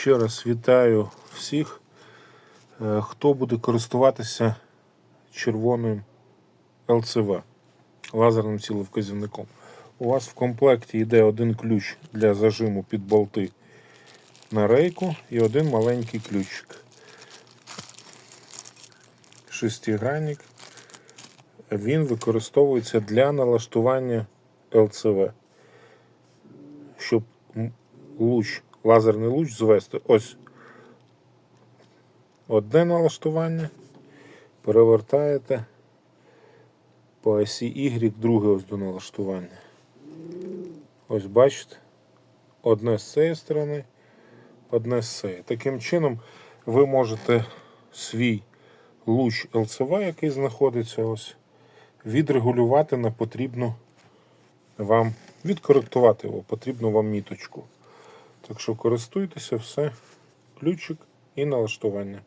Ще раз вітаю всіх, е, хто буде користуватися червоним ЛЦВ лазерним ціловказівником. У вас в комплекті йде один ключ для зажиму під болти на рейку і один маленький ключик. Шестигранник. Він використовується для налаштування ЛЦВ. Щоб луч, лазерний луч звести. Ось одне налаштування. Перевертаєте по осі Y друге ось до налаштування. Ось бачите, одне з цієї сторони, одне з цієї. Таким чином ви можете свій луч ЛЦВ, який знаходиться ось, відрегулювати на потрібну вам, відкоректувати його, потрібну вам міточку. Так що користуйтеся все, ключик і налаштування.